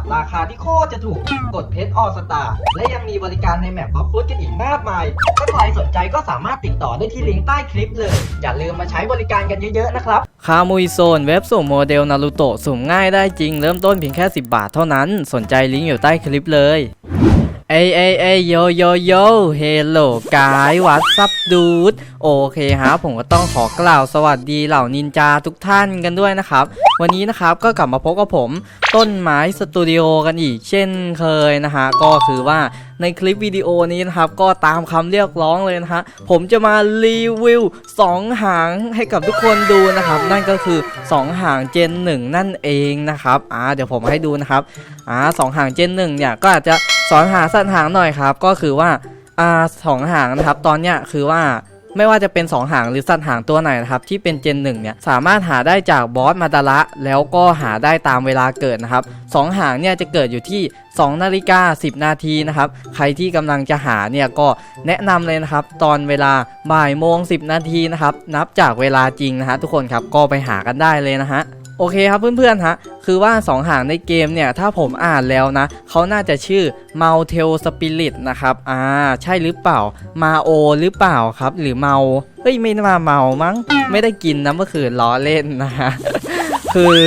บราคาที่โคตรจะถูกกดเพชรออสตาและยังมีบริการในแมปบล็อกฟุตกันอีกมากมาย ถ้าใครสนใจก็สามารถติดต่อได้ที่ลิงก์ใต้คลิปเลย อย่าลืมมาใช้บริการกันเยอะๆนะครับคามุยโซนเว็บสุ่มโมเดลนารูโตะสุ่มง่ายได้จริงเริ่มต้นเพียงแค่ 10 บาทเท่านั้น สนใจลิงก์อยู่ใต้คลิปเลยเอ้ยเอ้ยเอ้ยโยโยโยเฮลโลกายวัดซับดูดโอเคฮะผมก็ต้องขอกล่าวสวัสดีเหล่านินจาทุกท่านกันด้วยนะครับ วันนี้นะครับก็กลับมาพบกับผม ต้นไม้สตูดิโอกันอีกเช่นเคยนะฮะก็คือว่าในคลิปวิดีโอนี้นะครับก็ตามคำเรียกร้องเลยนะฮะผมจะมารีวิว 2 หางให้กับทุกคนดูนะครับ นั่นก็คือ 2 หางเจน 1 นั่นเองนะครับอ่าเดี๋ยวผมให้ดูนะครับอ่าสองหางเจน 1 เนี่ยก็อาจจะสอนหาสัตว์หางหน่อยครับ ก็คือว่าอ่าสองหางนะครับตอนเนี้ยคือว่า ไม่ว่าจะเป็น 2 หางหรือสัตว์หางตัวไหนนะครับที่เป็นเจน1เนี่ยสามารถหาได้จากบอสมาดาระแล้วก็หาได้ตามเวลาเกิดนะครับสองหางเนี่ยจะเกิดอยู่ที่ 2 นาฬิกา 10 นาทีนะครับใครที่กำลังจะหาเนี่ยก็แนะนำเลยนะครับตอนเวลาบ่ายโมง 10 นาทีนะครับนับจากเวลาจริงนะฮะทุกคนครับก็ไปหากันได้เลยนะฮะ โอเคครับเพื่อนๆฮะคือว่า 2 หางในเกมเนี่ย ถ้าผมอ่านแล้วนะ เขาน่าจะชื่อ m a u t e l Spirit นะครับ อ่า ใช่หรือเปล่า มาโอหรือเปล่าครับ หรือเมาเฮ้ย ไม่มาเมามั้ง ไม่ได้กินนะเมื่อคืนล้อเล่นนะฮะคือ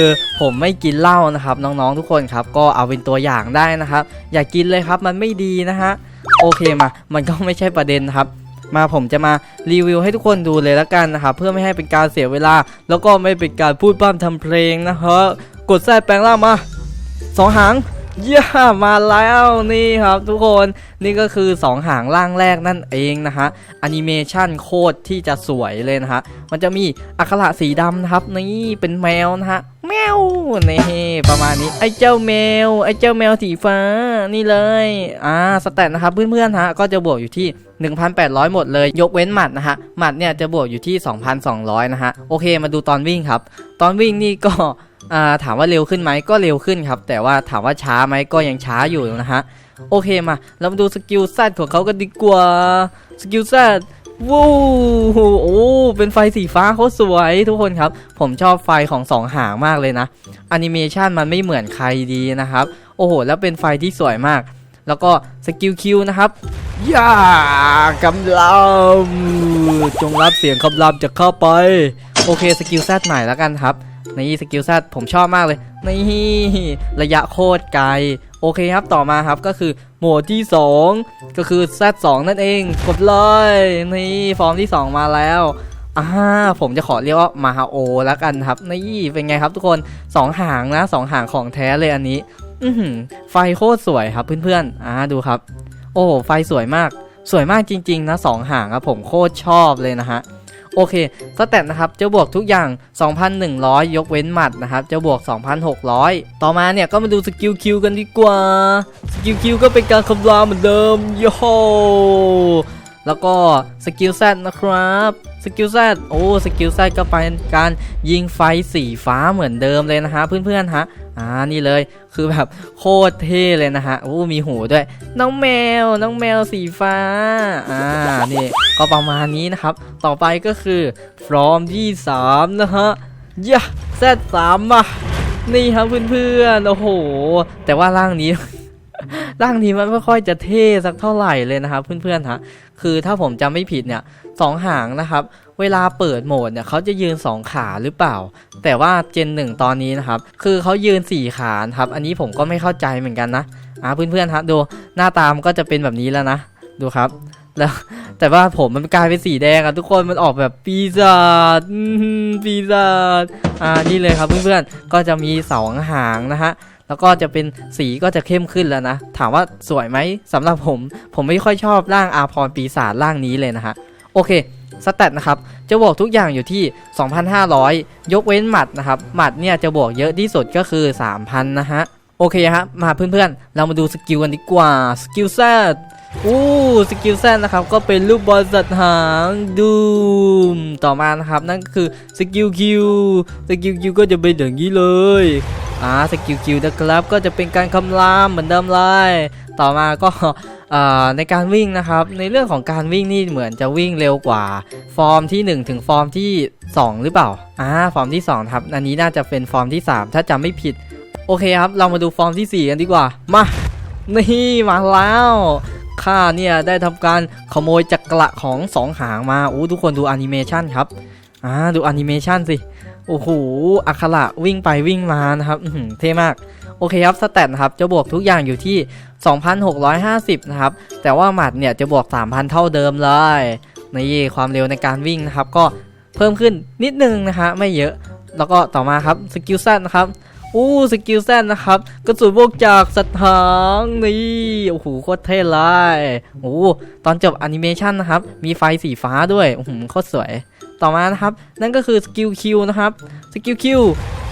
ผมไม่กินเหล้านะครับน้องๆทุกคนครับ ก็เอาเป็นตัวอย่างได้นะครับ อย่ากกินเลยครับมันไม่ดีนะฮะโอเคมา มันก็ไม่ใช่ประเด็นครับ มาผมจะมารีวิวให้ทุกคนดูเลยล้วกันนะครับเพื่อไม่ให้เป็นการเสียเวลา แล้วก็ไม่เป็นการพูดบ้ามทำเพลงนะฮะกดแท้แปลงร่างมาสองหางเย่ามาแล้วนี่ครับทุกคนนี่ก็คือ 2 หางล่างแรกนั่นเองนะฮะแอนิเมชันโคตรที่จะสวยเลยนะฮะมันจะมีอักขระสีดำนะครับนี่เป็นแมวนะฮะแม วนี่ประมาณนี้ไอ้เจ้าแมว ไอ้เจ้าแมวสีฟ้านี่เลยอ่าสแตทนะครับเพื่อนๆฮะก็จะบวกอยู่ที่ 1,800 หมดเลย ยกเว้นหมัดนะฮะหมัดเนี่ยจะบวกอยู่ที่ 2,200 นะฮะโอเคมาดูตอนวิ่งครับ ตอนวิ่งนี่ก็อ่าถามว่าเร็วขึ้นไหมก็เร็วขึ้นครับ แต่ว่าถามว่าช้าไหมก็ยังช้าอยู่นะฮะโอเคมาเรามาดูสกิลแซดของเขากันดีกว่าสกิลแซด ว้าวโอ้เป็นไฟสีฟ้าเขาสวยทุกคนครับ ผมชอบไฟของสองหางมากเลยนะแอนิเมชันมันไม่เหมือนใครดีนะครับ โอ้โห แล้วเป็นไฟที่สวยมาก แล้วก็สกิลคิวนะครับย่ากำลังจงรับเสียงคำรามจากเข้าไป โอเค สกิลแซดใหม่แล้วกันครับ นี่สกิลแซดผมชอบมากเลยนี่ระยะโคตรไกล โอเคครับต่อมาครับก็คือโหมดที่ 2 ก็คือ Z2 นั่นเองกดเลยนี่ฟอร์มที่ 2 มาแล้วอ่าผมจะขอเรียกว่ามาฮาโอแล้วกันครับนี่เป็นไงครับทุกคน 2 หางนะ 2 หางของแท้เลยอันนี้ อืไฟโคตรสวยครับเพื่อนๆอ่าดูครับ โอ้ไฟสวยมาก สวยมากจริง ๆ นะสองหางอะผมโคตรชอบเลยนะฮะ โอเคสแตทนะครับจะบวกทุกอย่าง 2,100 ยกเว้นหมัดนะครับจะบวก 2,600 ต่อมาเนี่ยก็มาดูสกิลคิวกันดีกว่าสกิลคิวก็เป็นการคำรามเหมือนเดิมโยแล้วก็สกิลแซดนะครับ สกิลแซดโอ้สกิลแซดก็เป็นการยิงไฟสีฟ้าเหมือนเดิมเลยนะฮะเพื่อนๆฮะอ่านี่เลยคือแบบโคตรเท่เลยนะฮะโอ้มีหูด้วย น้องแมว น้องแมวสีฟ้าอ่านี่ก็ประมาณนี้นะครับ ต่อไปก็คือฟรอมที่ 3 นะฮะยะแซดสามมานี่ครับเพื่อนๆโอ้โห แต่ว่าร่างนี้ร่างนี้มันไม่ค่อยจะเท่สักเท่าไหร่เลยนะครับเพื่อนๆฮะคือถ้าผมจำไม่ผิดเนี่ย สองหางนะครับ เวลาเปิดโหมดเนี่ยเขาจะยืน 2 ขาหรือเปล่า แต่ว่าเจนหนึ่งตอนนี้นะครับ คือเขายืน 4 ขาครับ อันนี้ผมก็ไม่เข้าใจเหมือนกันนะอ่าเพื่อนๆครับดูหน้าตามนก็จะเป็นแบบนี้แล้วนะ ดูครับ แล้วแต่ว่าผมมันกลายเป็นสีแดงอะทุกคนมันออกแบบปีศาจปีศาจอ่านี่เลยครับเพื่อนๆก็จะมีสองหางนะฮะแล้วก็จะเป็นสีก็จะเข้มขึ้นแล้วนะ ถามว่าสวยไหมสำหรับผม ผมไม่ค่อยชอบร่างอาพรปีศาจร่างนี้เลยนะฮะ โอเคสแตทนะครับจะบวกทุกอย่างอยู่ที่ 2,500 ยกเว้นหมัดนะครับ หมัดเนี่ยจะบวกเยอะที่สุดก็คือ 3,000 นะฮะ โอเคฮะมาเพื่อนๆ เรามาดูสกิลกันดีกว่า สกิลแซดอู้สกิลแซดนะครับ ก็เป็นลูกบอลสัตว์หางดูมต่อมานะครับ นั่นก็คือสกิลคิวสกิลคิวก็จะเป็นอย่างนี้เลยอ่าสกิลคิวนะครับก็จะเป็นการคำรามเหมือนเดิมเลย ต่อมาก็ ในการวิ่งนะครับ ในเรื่องของการวิ่งนี่เหมือนจะวิ่งเร็วกว่า ฟอร์มที่ 1 ถึงฟอร์มที่ 2 หรือเปล่าอ่าฟอร์มที่2ครับอันนี้น่าจะเป็นฟอร์มที่ 3 ถ้าจำไม่ผิด โอเคครับ เรามาดูฟอร์มที่ 4 กันดีกว่า มา นี่มาแล้วข้าเนี่ยได้ทำการขโมยจักระของสองหางมาอู้ทุกคนดูแอนิเมชันครับอ่าดูแอนิเมชันสิโอ้โหอักขระวิ่งไปวิ่งมานะครับเท่มาก โอเคครับสแตทนะครับจะบวกทุกอย่างอยู่ที่ 2,650 นะครับ แต่ว่าหมัดเนี่ยจะบวก 3,000 เท่าเดิมเลยนี่ความเร็วในการวิ่งนะครับ ก็เพิ่มขึ้นนิดนึงนะฮะไม่เยอะ แล้วก็ต่อมาครับสกิลแซดนะครับอู้สกิลแซดนะครับกระสุนบวกจากสถางนี่โอ้โหโคตรเท่เลยโอ้ตอนจบแอนิเมชันนะครับ มีไฟสีฟ้าด้วยโอ้โหโคตรสวย ต่อมานะครับ นั่นก็คือสกิลคิวนะครับสกิลคิว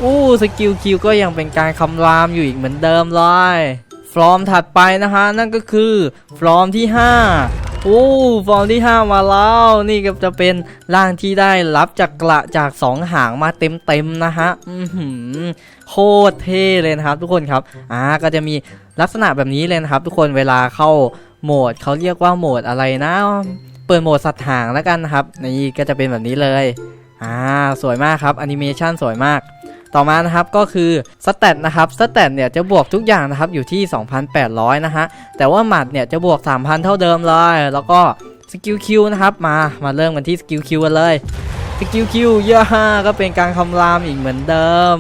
อู้สกิลคิวก็ยังเป็นการคำรามอยู่อีกเหมือนเดิมเลยฟอร์มถัดไปนะฮะนั่นก็คือฟอร์มที่ 5 โอ้ฟอร์มที่ 5 มาแล้วนี่ก็จะเป็นร่างที่ได้รับจากกระจากสองหางมาเต็มๆนะฮะอือหือโคตรเท่เลยนะครับทุกคนครับอ่าก็จะมีลักษณะแบบนี้เลยนะครับ ทุกคนเวลาเข้าโหมดเขาเรียกว่าโหมดอะไรนะ เปิดโหมดสัตว์หางแล้วกันนะครับนี่ก็จะเป็นแบบนี้เลยอ่าสวยมากครับแอนิเมชันสวยมาก ต่อมานะครับก็คือสเตตนะครับสเตตเนี่ยจะบวกทุกอย่างนะครับอยู่ที่ 2,800 นะฮะแต่ว่าหมัดเนี่ยจะบวก 3,000 เท่าเดิมเลย แล้วก็สกิลคิวนะครับมามาเริ่มกันที่สกิลคิวกันเลยสกิลคิวย่าก็เป็นการคำรามอีกเหมือนเดิม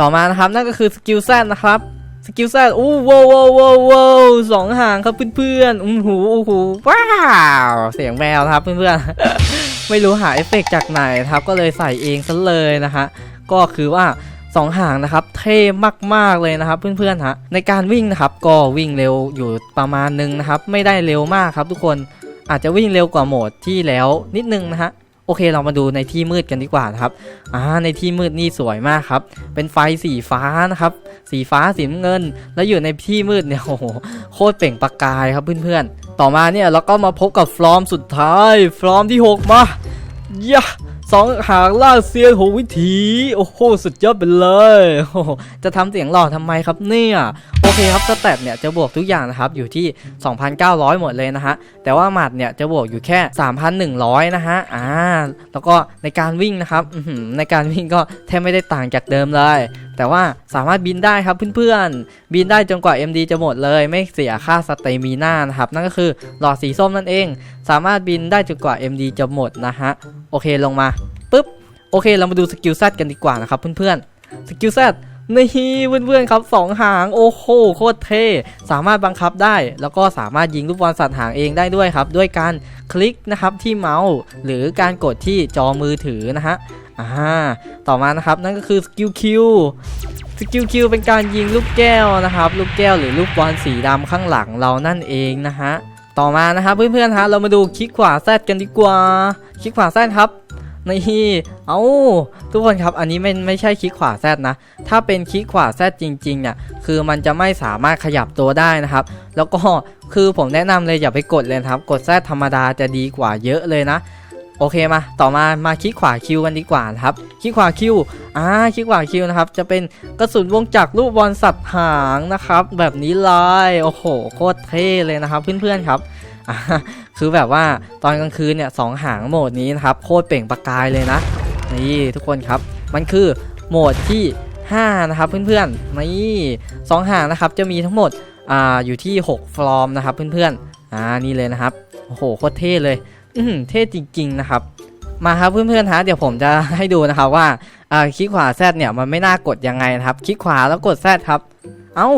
ต่อมานะครับนั่นก็คือสกิลแซดนะครับสกิลแซดอู้ว้าวว้าวว้าวสองหางครับเพื่อนๆอู้หูอู้หูว้าวเสียงแมวนะครับเพื่อนๆ ไม่รู้หาเอฟเฟกต์จากไหนครับ ก็เลยใส่เองซะเลยนะฮะ ก็คือว่า สองหางนะครับเท่มากๆเลยนะครับเพื่อนๆฮะในการวิ่งนะครับก็วิ่งเร็วอยู่ประมาณนึงนะครับไม่ได้เร็วมากครับทุกคนอาจจะวิ่งเร็วกว่าโหมดที่แล้วนิดนึงนะฮะโอเคเรามาดูในที่มืดกันดีกว่านะครับอ่าในที่มืดนี่สวยมากครับ เป็นไฟสีฟ้านะครับ สีฟ้าสีเงิน แล้วอยู่ในที่มืดเนี่ยโอ้โหโคตรเปล่งประกายครับเพื่อนๆ ต่อมาเนี่ยเราก็มาพบกับฟลอมสุดท้าย ฟลอมที่ 6 มา ยะ สองหางล่าเซียนหวิถี โอ้โห สุดยอดไปเลยโอ้จะทำเสียงหล่อทำไมครับเนี่ย เคครับสแตทเนี่ยจะบวกทุกอย่างนะครับอยู่ที่ 2,900 หมดเลยนะฮะแต่ว่าหมัดเนี่ยจะบวกอยู่แค่ 3,100 นะฮะอ่าแล้วก็ในการวิ่งนะครับในการวิ่งก็แทบไม่ได้ต่างจากเดิมเลย แต่ว่าสามารถบินได้ครับเพื่อนๆ บินได้จนกว่า MD จะหมดเลย ไม่เสียค่าสเตมิน่านะครับนั่นก็คือหลอดสีส้มนั่นเอง สามารถบินได้จนกว่า MD จะหมดนะฮะโอเคลงมาปุ๊บโอเคเรามาดูสกิลแซดกันดีกว่านะครับเพื่อนๆสกิลแซด นี่เพื่อนๆครับสองหางโอ้โหโคตรเท่สามารถบังคับได้ แล้วก็สามารถยิงลูกบอลสัตว์หางเองได้ด้วยครับ ด้วยการคลิกนะครับที่เมาส์ หรือการกดที่จอมือถือนะฮะอ่าต่อมานะครับนั่นก็คือสกิลคิวสกิลคิวเป็นการยิงลูกแก้วนะครับ ลูกแก้วหรือลูกบอลสีดำข้างหลังเรานั่นเองนะฮะต่อมานะครับเพื่อนๆฮะเรามาดูคลิกขวาแซดกันดีกว่า คลิกขวาแซดครับ นี่เอาทุกคนครับอันนี้ไม่ไม่ใช่คลิกขวาแซดนะ ถ้าเป็นคลิกขวาแซดจริงๆเนี่ยคือมันจะไม่สามารถขยับตัวได้นะครับ แล้วก็คือผมแนะนำเลยอย่าไปกดเลยครับ กดแซดธรรมดาจะดีกว่าเยอะเลยนะโอเคมา ต่อมา มาคลิกขวาคิวกันดีกว่านะครับ คลิกขวาคิว อ่า คลิกขวาคิวนะครับ จะเป็นกระสุนวงจักรลูกบอลสัตว์หางนะครับ แบบนี้เลย โอ้โห โคตรเท่เลยนะครับ เพื่อนๆครับ คือแบบว่าตอนกลางคืนเนี่ยสองหางโหมดนี้นะครับโคตรเปล่งประกายเลยนะ นี่ทุกคนครับ มันคือโหมดที่ 5 นะครับเพื่อนๆนี่สองหางนะครับจะมีทั้งหมดอ่าอยู่ที่ 6 ฟลอร์มนะครับเพื่อนๆอ่านี่เลยนะครับโอ้โหโคตรเท่เลย อืเท่จริงๆนะครับมาครับเพื่อนๆฮะเดี๋ยวผมจะให้ดูนะครับว่าอ่าคลิกขวาแซดเนี่ยมันไม่น่ากดยังไงนะครับ คลิกขวาแล้วกดแซดครับ เอ้า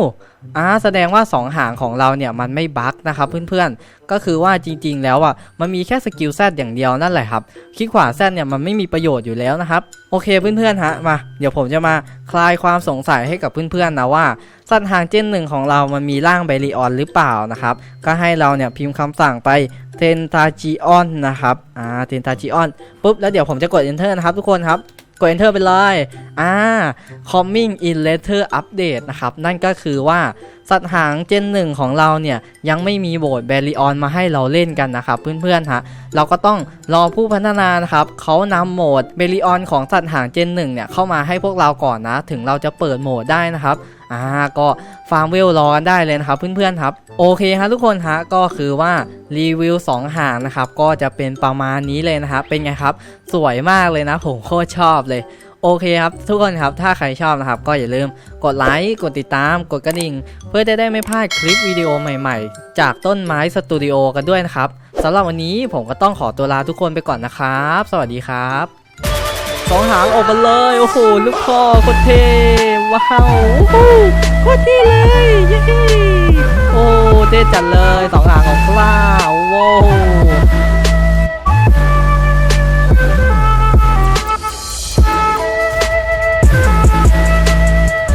อ่าแสดงว่า 2 หางของเราเนี่ยมันไม่บั๊กนะครับเพื่อนๆ ก็คือว่าจริงๆ แล้วอะมันมีแค่สกิลแซดอย่างเดียวนั่นแหละครับคลิกขวาแซดเนี่ยมันไม่มีประโยชน์อยู่แล้วนะครับโอเคเพื่อนๆฮะมาเดี๋ยวผมจะมาคลายความสงสัยให้กับเพื่อนๆนะว่าสัตว์หางเจนหนึ่งของเรามันมีร่างไบริออนหรือเปล่านะครับก็ให้เราเนี่ยพิมพ์คำสั่งไปเทนทาจิออนนะครับอ่าเทนทาจิออนปุ๊บแล้วเดี๋ยวผมจะกด enter นะครับทุกคนครับ กด enter ไปเลยอ่า coming in later update นะครับ นั่นก็คือว่าสัตว์หางเจนหนึ่งของเราเนี่ย ยังไม่มีโหมดแบริออนมาให้เราเล่นกันนะครับ เพื่อนๆฮะเราก็ต้องรอผู้พัฒนานะครับเขานำโหมดเบริออนของสัตว์หางเจนหนึ่งเนี่ยเข้ามาให้พวกเราก่อนนะ ถึงเราจะเปิดโหมดได้นะครับ อ่าก็ฟาร์มเวลรอกันได้เลยนะครับเพื่อนๆครับ โอเคฮะทุกคนฮะก็คือว่ารีวิว2หางนะครับก็จะเป็นประมาณนี้เลยนะครับเป็นไงครับ สวยมากเลยนะ ผมโคตรชอบเลยโอเคครับ ทุกคนครับ ถ้าใครชอบนะครับ ก็อย่าลืมกดไลค์กดติดตามกดกระดิ่ง เพื่อจะได้ไม่พลาดคลิปวิดีโอใหม่ๆ จากต้นไม้สตูดิโอกันด้วยนะครับสำหรับวันนี้ผมก็ต้องขอตัวลาทุกคนไปก่อนนะครับ สวัสดีครับสองหางออกมาเลย โอ้โห ลูกคอโคตรเท่ ว้าวโอ้โหโคตรเท่เลยเย้โอ้เท่จัดเลยสองหางของกล้าว้าว